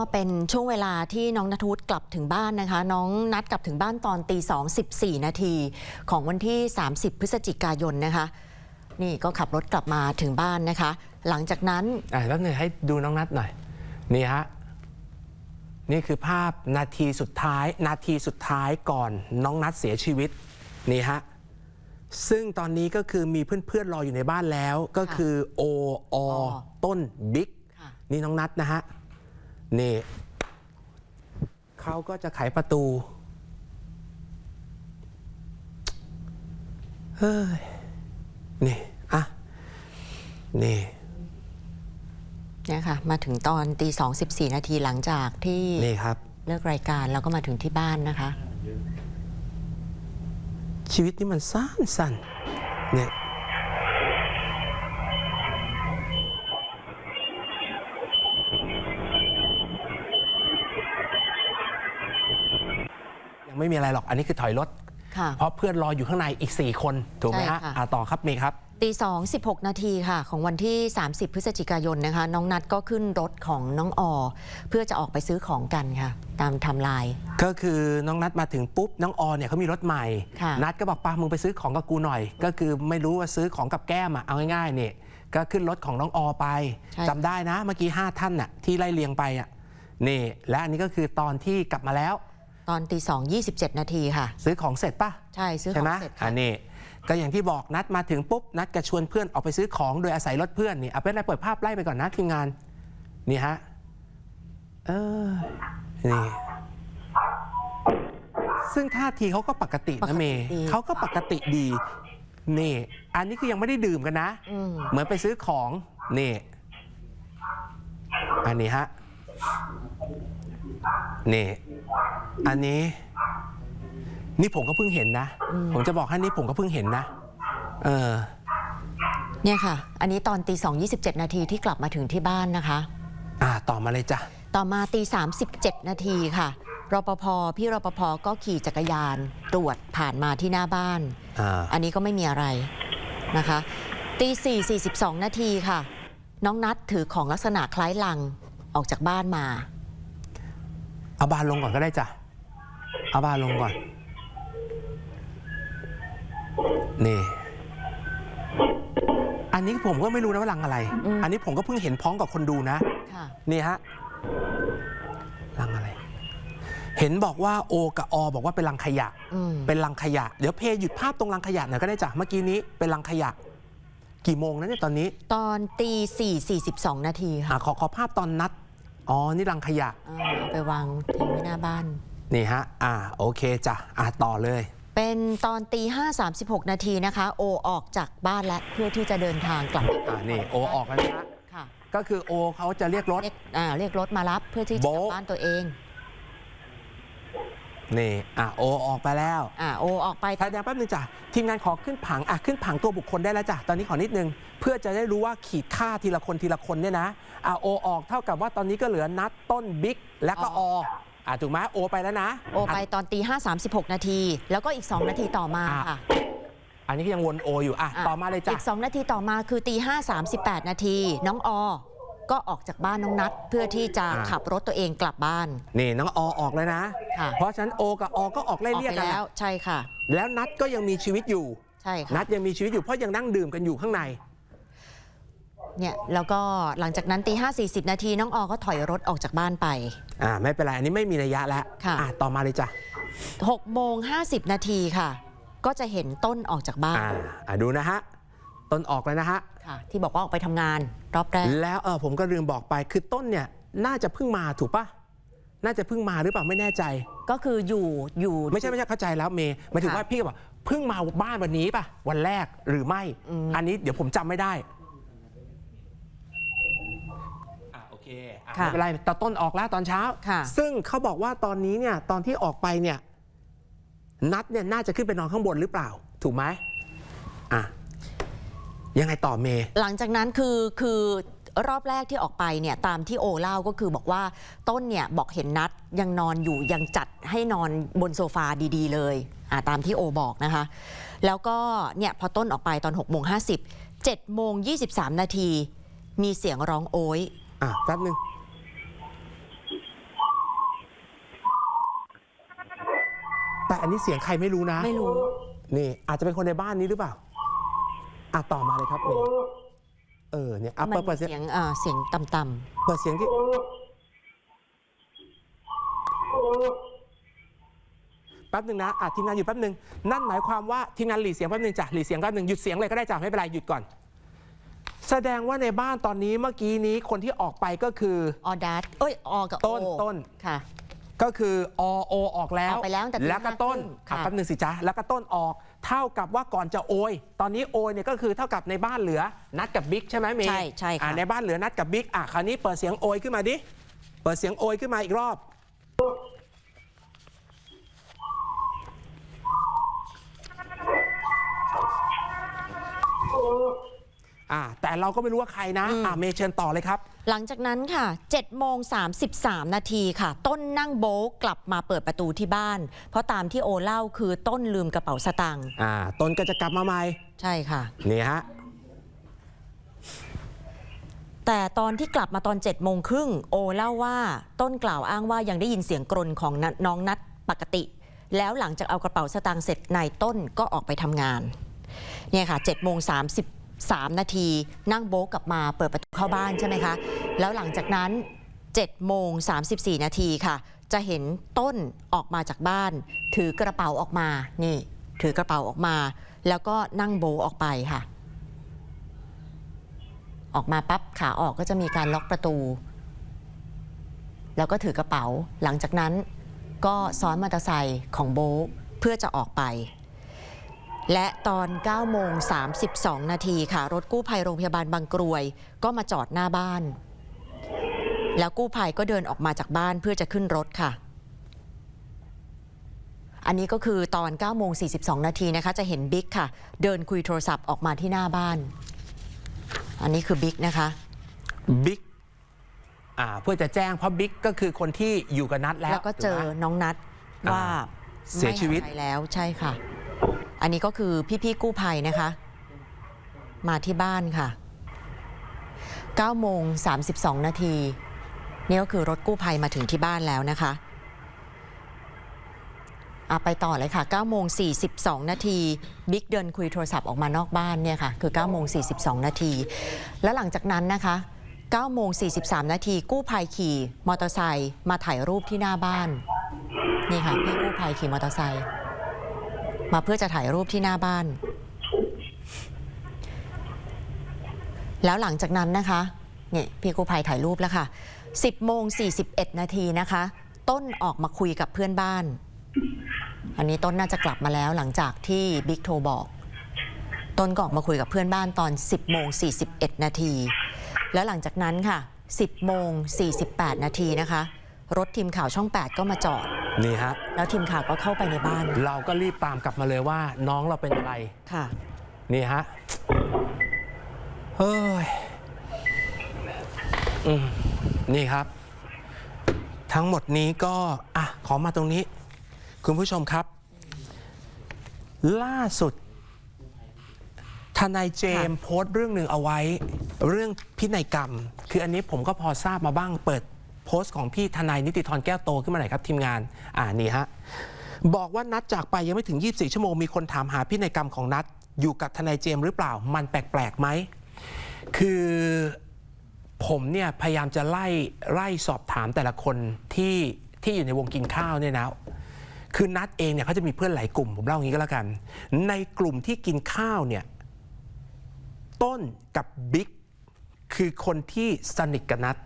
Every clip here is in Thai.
ก็เป็นช่วงเวลาที่น้องนัทวุฒิกลับถึงบ้านนะคะ น้องนัดกลับถึงบ้านตอนตีสองสิบสี่นาทีของวันที่ 30 พฤศจิกายนนะคะ นี่ก็ขับรถกลับมาถึงบ้านนะคะ หลังจากนั้นอะแป๊บนึงให้ดูน้องนัดหน่อย นี่ฮะ นี่คือภาพนาทีสุดท้าย นาทีสุดท้ายก่อนน้องนัดเสียชีวิต นี่ฮะ ซึ่งตอนนี้ก็คือมีเพื่อนๆรออยู่ในบ้านแล้ว ก็คือโออต้นบิ๊กค่ะนี่น้องนัดนะฮะ นี่เขาก็จะไขประตู เฮ้ย นี่ อะ นี่เนี่ยค่ะ มาถึงตอนตีสองสิบสี่นาทีหลังจากที่นี่ครับ เลิกรายการแล้วก็มาถึงที่บ้านนะคะ ชีวิตนี่มันสั้นสั้นๆเนี่ย ไม่มีอะไรหรอกอันนี้คือถอยรถ ค่ะ เพราะเพื่อนรออยู่ข้างในอีก 4 คนถูกไหมใช่ฮะค่ะ อะต่อครับเมย์ครับ ตีสองสิบหกนาทีค่ะ ของวันที่ 30 พฤศจิกายนนะคะ น้องนัดก็ขึ้นรถของน้องออ เพื่อจะออกไปซื้อของกันค่ะ ตามไทำลาย ก็คือน้องนัดมาถึงปุ๊บน้องออเนี่ยเขามีรถใหม่ ค่ะ นัดก็บอกป้ามึงไปซื้อของกับกูหน่อย ก็คือไม่รู้ว่าซื้อของกับแก้มอะเอาง่ายๆเนี่ยก็ขึ้นรถของน้องออไปใช่ จำได้นะเมื่อกี้ 5 ท่านน่ะที่ไล่เลียงไปอะนี่และอันนี้ก็คือตอนที่กลับมาแล้ว ตอนตีสองยี่สิบเจ็ดนาทีค่ะ ซื้อของเสร็จป่ะใช่ซื้อขใช่อไหมงเสร็จอัค่ะนนี้ก็อย่างที่บอกนัดมาถึงปุ๊บนัดก็ชวนเพื่อนออกไปซื้อของโดยอาศัยรถเพื่อนนี่เอาเป็นไรเปิดภาพไล่ไปก่อนนะทีมงาน นี่ฮะเออนี่ซึ่งท่าทีเขาก็ปกติปกนะติเมย์ดีเขาก็ปกติดีนี่ อันนี้คือยังไม่ได้ดื่มกันนะ อืมเหมือนไปซื้อของนี่ อันนี้ฮะนี่ อันนี้ นี่ผมก็เพิ่งเห็นนะ ผมจะบอกให้นี่ผมก็เพิ่งเห็นนะ เออ เนี่ยค่ะ อันนี้ตอนตีสองยี่สิบเจ็ดนาทีที่กลับมาถึงที่บ้านนะคะ อ่า ต่อมาเลยจ้ะ ต่อมาตีสามสิบเจ็ดนาทีค่ะรปภพี่รปภก็ขี่จักรยานตรวจผ่านมาที่หน้าบ้านอ่าอันนี้ก็ไม่มีอะไรนะคะตีสี่สี่สิบสองนาทีค่ะ น้องนัดถือของลักษณะคล้ายลังออกจากบ้านมา เอาบานลงก่อนก็ได้จ้ะ เอาบานลงก่อน นี่ อันนี้ผมก็ไม่รู้นะว่าลังอะไร อืม อันนี้ผมก็เพิ่งเห็นพร้อมกับคนดูนะ ค่ะ นี่ฮะลังอะไร เห็นบอกว่าโอกับอบอกว่าเป็นลังขยะ อืมเป็นลังขยะ เดี๋ยวเพย์หยุดภาพตรงลังขยะหน่อยก็ได้จ้ะ เมื่อกี้นี้เป็นลังขยะ กี่โมงนะเนี่ยตอนนี้ตอนตีสี่สี่สิบสองนาทีอะค่ะขอขอภาพตอนนัด อ๋อ นี่ลังขยะ อ่าเอาไปวางทิ้งไว้หน้าบ้าน นี่ฮะ อ่า โอเคจ้ะ อะต่อเลย เป็นตอนตีห้าสามสิบหกนาทีนะคะ โอออกจากบ้านและเพื่อที่จะเดินทางกลับอ่านี่ โอออกแล้วนะฮะค่ะก็คือโอเขาจะเรียกรถ เรียกอ่าเรียกรถมารับเพื่อที่จะกลับโบ๊ะบ้านตัวเองนี่ อะโอออกไปแล้วอ่าโอออกไปถ่ายแดงแป๊บนึงจ้ะ ทีมงานขอขึ้นผัง อะ ขึ้นผังตัวบุคคลได้แล้วจ้ะ ตอนนี้ขอนิดนึง เพื่อจะได้รู้ว่าขีดค่าทีละคนทีละคนเนี่ยนะ อะโอออกเท่ากับว่าตอนนี้ก็เหลือนัดต้นบิ๊กแล้วก็ออ่ะถูกไหมโอไปแล้วนะโอไปตอนตีห้าสามสิบหกนาที แล้วก็อีก 2 นาทีต่อมาอะค่ะอันนี้ก็ยังวนโออยู่อะอะต่อมาเลยจ้ะอีก 2 นาทีต่อมาคือตีห้าสามสิบแปดนาที น้องออก็ออกจากบ้านน้องนัดเพื่อที่จะอ่าขับรถตัวเองกลับบ้าน นี่น้องอออกเลยนะค่ะเพราะฉะนั้นโอกับอก็ออกไล่ออกเรียกไปกันแล้วนะใช่ค่ะ แล้วนัดก็ยังมีชีวิตอยู่ ใช่ค่ะนัดยังมีชีวิตอยู่เพราะยังนั่งดื่มกันอยู่ข้างใน เนี่ยแล้วก็หลังจากนั้นตีห้าสี่สิบนาทีน้องออก็ถอยรถออกจากบ้านไป อ่าไม่เป็นไร อันนี้ไม่มีระยะแล้วค่ะ อะต่อมาเลยจ้ะ6โมง50นาทีค่ะ ก็จะเห็นต้นออกจากบ้านอ่าอะดูนะฮะ ต้นออกแล้วนะฮะ ค่ะ ที่บอกว่าออกไปทำงานรอบแรก แล้วเออผมก็ลืมบอกไปคือต้นเนี่ยน่าจะเพิ่งมาถูกปะน่าจะเพิ่งมาหรือเปล่าไม่แน่ใจ ก็คืออยู่อยู่ ไม่ใช่ไม่ใช่เข้าใจแล้วเมย์หมายถึงค่ะว่าพี่ก็บอกเพิ่งมาบ้านวันนี้ปะวันแรกหรือไม่ อืม อันนี้เดี๋ยวผมจำไม่ได้อะโอเคอะค่ะ ไม่เป็นไรแต่ต้นออกแล้วตอนเช้า ค่ะซึ่งเขาบอกว่าตอนนี้เนี่ยตอนที่ออกไปเนี่ยนัดเนี่ยน่าจะขึ้นไปนอนข้างบนหรือเปล่า ถูกไหมอะยังไงต่อเมย์ หลังจากนั้นคือคือรอบแรกที่ออกไปเนี่ยตามที่โอเล่าก็คือบอกว่าต้นเนี่ยบอกเห็นนัดยังนอนอยู่ยังจัดให้นอนบนโซฟาดีๆ เลยอ่าตามที่โอบอกนะคะ แล้วก็เนี่ยพอต้นออกไปตอน6กโมงห้าสิบเจ็ดโมงยี่สิบสามนาที มีเสียงร้องโอย อะแป๊บนึง แต่อันนี้เสียงใครไม่รู้นะ ไม่รู้ นี่อาจจะเป็นคนในบ้านนี้หรือเปล่าอะต่อมาเลยครับนี่เออเนี่ยอะมันเปิดมีเปิดเสียง เสียงอ่าเสียงต่ำเปิดเสียงที่แป๊บหนึ่งนะอะทีมงานอยู่แป๊บหนึ่งนั่นหมายความว่าทีมงานหลีเสียงแป๊บหนึ่งจ้ะหลีเสียงแป๊บหนึ่งหยุดเสียงเลยก็ได้จ้ะไม่เป็นไรหยุดก่อน แสดงว่าในบ้านตอนนี้เมื่อกี้นี้คนที่ออกไปก็คือ ๆออดัสเอ้ยออกับต้นโอต้น ค่ะ ก็คือ อโอออกแล้วออกไปแล้วตั้งแต่ตีแล้วก็ต้นห้าครึ่งอะค่ะแป๊บหนึ่งสิจ๊ะแล้วก็ต้นออก เท่ากับว่าก่อนจะโอย ตอนนี้โอยเนี่ยก็คือเท่ากับในบ้านเหลือนัดกับบิ๊กใช่ไหมเมย์ใช่ใช่ค่ะ อะในบ้านเหลือนัดกับบิ๊กอะคราวนี้เปิดเสียงโอยขึ้นมาดิเปิดเสียงโอยขึ้นมาอีกรอบ อะแต่เราก็ไม่รู้ว่าใครนะอะเมย์เชิญต่อเลยครับ หลังจากนั้นค่ะ7โมง33 นาทีค่ะ ต้นนั่งโบ๊ะกลับมาเปิดประตูที่บ้าน เพราะตามที่โอเล่าคือต้นลืมกระเป๋าสตางค์อ่าต้นก็จะกลับมาใหม่ใช่ค่ะ นี่ฮะแต่ตอนที่กลับมาตอน7โมงครึ่งโอเล่าว่าต้นกล่าวอ้างว่ายังได้ยินเสียงกรนของนน้องนัดปกติ แล้วหลังจากเอากระเป๋าสตางค์เสร็จนายต้นก็ออกไปทำงานเนี่ยค่ะ7โมง 3 นาที นั่งโบ๊ะกลับมาเปิดประตูเข้าบ้านใช่ไหมคะ แล้วหลังจากนั้น7โมง34 นาทีค่ะ จะเห็นต้นออกมาจากบ้าน ถือกระเป๋าออกมานี่ถือกระเป๋าออกมา แล้วก็นั่งโบออกไปค่ะ ออกมาปั๊บขาออกก็จะมีการล็อกประตู แล้วก็ถือกระเป๋า หลังจากนั้นก็ซ้อนมอเตอร์ไซค์ของโบเพื่อจะออกไป และตอน 9 โมง 32 นาทีค่ะ รถกู้ภัยโรงพยาบาลบางกรวย ก็มาจอดหน้าบ้าน แล้วกู้ภัยก็เดินออกมาจากบ้านเพื่อจะขึ้นรถค่ะ อันนี้ก็คือตอน 9 โมง 42 นาทีนะคะ จะเห็นบิ๊กค่ะ เดินคุยโทรศัพท์ออกมาที่หน้าบ้าน อันนี้คือบิ๊กนะคะ บิ๊กอ่าเพื่อจะแจ้งเพราะบิ๊กก็คือคนที่อยู่กับนัดแล้ว แล้วก็เจอถูกไหมน้องนัดว่าอ่าเสียชีวิตไม่หาอะไรแล้วใช่ค่ะ อันนี้ก็คือพี่ๆกู้ภัยนะคะ มาที่บ้านค่ะ9โมง32 นาทีนี่ก็คือรถกู้ภัยมาถึงที่บ้านแล้วนะคะอาไปต่อเลยค่ะ9โมง42 นาทีบิ๊กเดินคุยโทรศัพท์ออกมานอกบ้านเนี่ยค่ะ คือ9โมง42 นาที แล้วหลังจากนั้นนะคะ9โมง43 นาทีกู้ภัยขี่มอเตอร์ไซค์มาถ่ายรูปที่หน้าบ้าน นี่ค่ะ พี่กู้ภัยขี่มอเตอร์ไซค์ มาเพื่อจะถ่ายรูปที่หน้าบ้าน แล้วหลังจากนั้นนะคะเนี่ยพี่กู้ภัยถ่ายรูปแล้วค่ะ 10โมง41 นาทีนะคะ ต้นออกมาคุยกับเพื่อนบ้าน อันนี้ต้นน่าจะกลับมาแล้วหลังจากที่บิ๊กโทรบอก ต้นก็ออกมาคุยกับเพื่อนบ้านตอน 10โมง41 นาที แล้วหลังจากนั้นค่ะ 10โมง48 นาทีนะคะ รถทีมข่าวช่อง 8 ก็มาจอด นี่ฮะ แล้วทีมข่าวก็เข้าไปในบ้าน เราก็รีบตามกลับมาเลยว่า น้องเราเป็นอะไร ค่ะ นี่ฮะ เฮ้ยอืมนี่ครับ ทั้งหมดนี้ก็ อะ ขอมาตรงนี้ คุณผู้ชมครับ ล่าสุด ทนายเจมส์โพสต์เรื่องหนึ่งเอาไว้ เรื่องพินัยกรรม คืออันนี้ผมก็พอทราบมาบ้างเปิด โพสต์ของพี่ทนายนิติธรแก้วโตขึ้นมาหน่อยครับทีมงาน อ่านี่ฮะบอกว่านัดจากไปยังไม่ถึง 24 ชั่วโมงมีคนถามหาพินัยกรรมของนัดอยู่กับทนายเจมส์หรือเปล่า มันแปลกๆไหมคือผมเนี่ยพยายามจะไล่ไล่สอบถามแต่ละคนที่ที่อยู่ในวงกินข้าวเนี่ยนะคือนัดเองเนี่ยเขาจะมีเพื่อนหลายกลุ่ม ผมเล่าอย่างนี้ก็แล้วกัน ในกลุ่มที่กินข้าวเนี่ยต้นกับบิ๊กคือคนที่สนิทกับนัด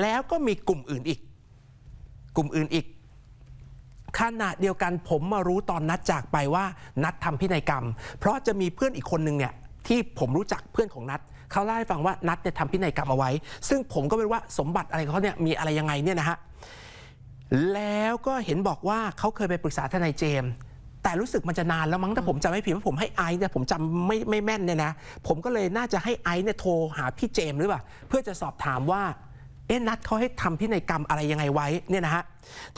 แล้วก็มีกลุ่มอื่นอีก กลุ่มอื่นอีกขณะเดียวกันผมมารู้ตอนนัดจากไปว่านัดทำพินัยกรรม เพราะจะมีเพื่อนอีกคนนึงเนี่ยที่ผมรู้จักเพื่อนของนัดเขาเล่าให้ฟังว่านัดเนี่ยทำพินัยกรรมเอาไว้ ซึ่งผมก็ไม่รู้ว่าสมบัติอะไรเขาเนี่ยมีอะไรยังไงเนี่ยนะฮะแล้วก็เห็นบอกว่าเขาเคยไปปรึกษาทนายเจมส์แต่รู้สึกมันจะนานแล้วมั้งถ้าผมจำไม่ผิดว่าผมให้ไอซ์เนี่ยผมจำไม่ไม่แม่นเนี่ยนะผมก็เลยน่าจะให้ไอซ์เนี่ยโทรหาพี่เจมส์หรือเปล่า เพื่อจะสอบถามว่า เอ๊ะนัดเขาให้ทำพินัยกรรมอะไรยังไงไว้เนี่ยนะฮะ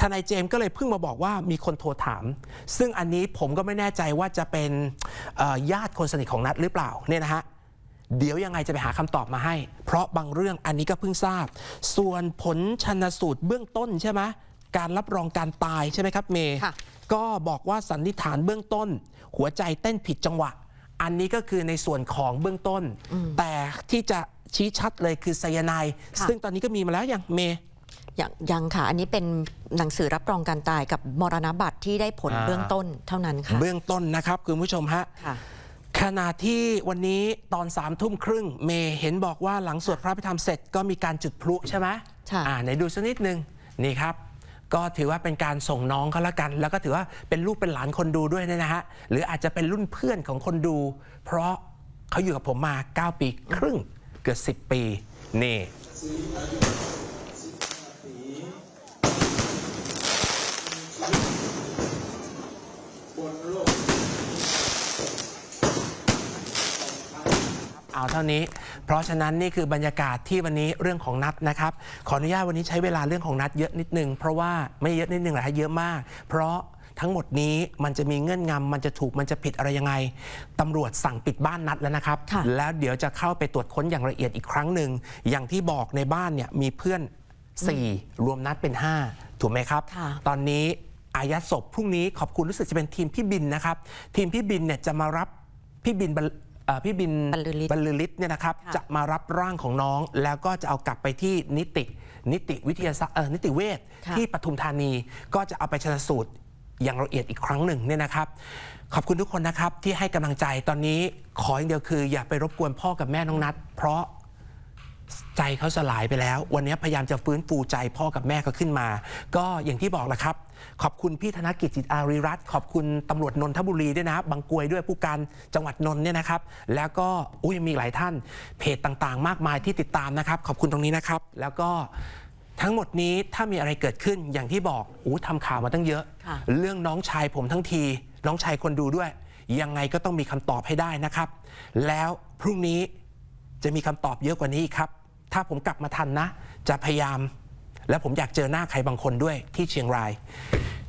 ทนายเจมส์ก็เลยเพิ่งมาบอกว่ามีคนโทรถาม ซึ่งอันนี้ผมก็ไม่แน่ใจว่าจะเป็นเอ่อญาติคนสนิทของนัดหรือเปล่าเนี่ยนะฮะเดี๋ยวยังไงจะไปหาคำตอบมาให้ เพราะบางเรื่องอันนี้ก็เพิ่งทราบ ส่วนผลชันสูตรเบื้องต้นใช่ไหมการรับรองการตายใช่ไหมครับเมย์ค่ะก็บอกว่าสันนิษฐานเบื้องต้น หัวใจเต้นผิดจังหวะ อันนี้ก็คือในส่วนของเบื้องต้น แต่ที่จะ ชี้ชัดเลยคือไซยาไนด์ค่ะ ซึ่งตอนนี้ก็มีมาแล้วอย่างเมย์ยังยังค่ะ อันนี้เป็นหนังสือรับรองการตายกับมรณบัตรที่ได้ผลอ่า เบื้องต้นเท่านั้นค่ะเบื้องต้นนะครับคุณผู้ชมฮะ ค่ะ ขณะที่วันนี้ตอนสามทุ่มครึ่ง เมย์เห็นบอกว่าหลังสวดพระพิธรรมเสร็จก็มีการจุดพลุใช่ไหมใช่ อ่าไหนดูสักนิดนึง นี่ครับ ก็ถือว่าเป็นการส่งน้องเขาละกัน แล้วก็ถือว่าเป็นลูกเป็นหลานคนดูด้วยเนยนะฮะ หรืออาจจะเป็นรุ่นเพื่อนของคนดู เพราะเขาอยู่กับผมมา 9 ปีครึ่ง เกือบ 10 ปี นี่เอาเท่านี้ เพราะฉะนั้นนี่คือบรรยากาศที่วันนี้เรื่องของนัดนะครับ ขออนุญาตวันนี้ใช้เวลาเรื่องของนัดเยอะนิดนึง เพราะว่าไม่เยอะนิดนึงหรอกฮะเยอะมาก เพราะ ทั้งหมดนี้มันจะมีเงื่อนงำมันจะถูกมันจะผิดอะไรยังไงตำรวจสั่งปิดบ้านนัดแล้วนะครับ ค่ะ แล้วเดี๋ยวจะเข้าไปตรวจค้นอย่างละเอียดอีกครั้งหนึ่งอย่างที่บอกในบ้านเนี่ยมีเพื่อน 4 รวมนัดเป็น 5 ถูกไหมครับ ค่ะ ตอนนี้อายัดศพพรุ่งนี้ขอบคุณรู้สึกจะเป็นทีมพี่บินนะครับ ทีมพี่บินเนี่ยจะมารับพี่บินบรรเอ่อพี่บินบรรลือฤทธิ์บรรลือฤทธิ์เนี่ยนะครับค่ะ จะมารับร่างของน้อง แล้วก็จะเอากลับไปที่นิตินิติวิทยาศาสตร์เอ่อนิติเวชค่ะ ที่ปทุมธานีก็จะเอาไปชนสูตร อย่างละเอียดอีกครั้งหนึ่งเนี่ยนะครับ ขอบคุณทุกคนนะครับที่ให้กำลังใจตอนนี้ขออย่างเดียวคือ อย่าไปรบกวนพ่อกับแม่น้องนัด เพราะใจเขาสลายไปแล้ว วันนี้พยายามจะฟื้นฟูใจพ่อกับแม่เขาขึ้นมา ก็อย่างที่บอกแหละครับ ขอบคุณพี่ธนกิจจิตอารีรัตน์ขอบคุณตำรวจนนทบุรีด้วยนะครับบางกรวยด้วยผู้การจังหวัดนนท์เนี่ยนะครับ แล้วก็อุ้ยมีหลายท่านเพจต่างๆ มากมายที่ติดตามนะครับ ขอบคุณตรงนี้นะครับ แล้วก็ ทั้งหมดนี้ถ้ามีอะไรเกิดขึ้นอย่างที่บอกอู้ทำข่าวมาตั้งเยอะค่ะเรื่องน้องชายผมทั้งที น้องชายคนดูด้วย ยังไงก็ต้องมีคำตอบให้ได้นะครับ แล้วพรุ่งนี้จะมีคำตอบเยอะกว่านี้อีกครับ ถ้าผมกลับมาทันนะ จะพยายาม และผมอยากเจอหน้าใครบางคนด้วยที่เชียงราย